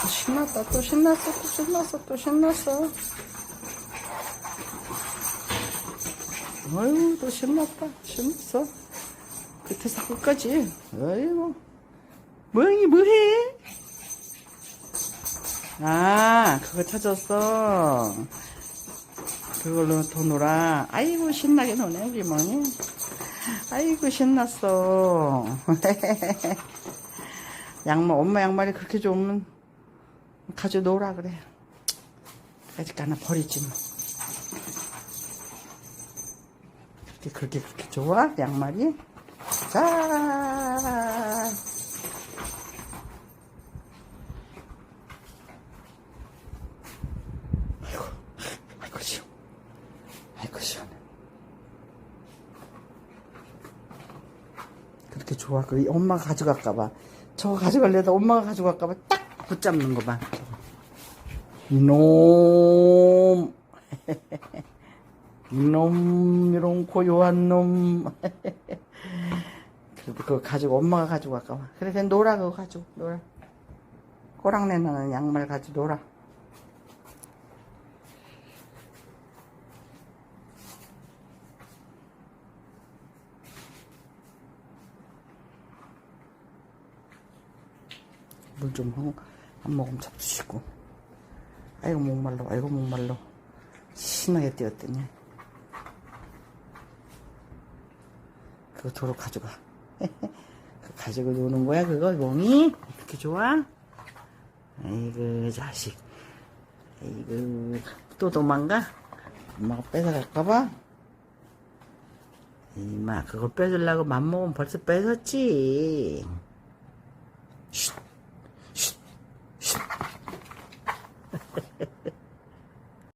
또 신났다 또 신났어 또 신났어 또 신났어. 어휴 또 신났다 신났어. 끝에서 끝까지. 어이구 모양이 뭐해? 아 그거 찾았어. 그걸로 더 놀아. 아이고 신나게 노네 우리 멍이 아이고 신났어. 양말 엄마 양말이 그렇게 좋으면 가져 놓으라 그래. 아직 하나 버리지 뭐. 그렇게 그렇게 그렇게 좋아? 양말이? 자. 아이고 아이고 시원. 아이고 시원해. 그렇게 좋아. 그 엄마가 가져갈까봐. 저거 가져갈래다 엄마가 가져갈까봐 딱 붙잡는 거 봐. 이놈. 이놈, 이런 고요한 놈. 그래도 그거 가지고 엄마가 가지고 갈까봐. 그래, 그냥 놀아, 그거 가지고, 놀아. 꼬랑내 나는 양말 가지고 놀아. 물 좀 한 모금 잡수시고 아이고 목말라. 아이고 목말라. 신나게 뛰었더니. 그거 도로 가져가. 가지고 노는 거야 그거? 몽이? 그렇게 좋아? 아이고 자식. 아이고 또 도망가? 엄마가 뺏어갈까봐? 이마 그거 뺏으려고 맘먹으면 벌써 뺏었지. 쉿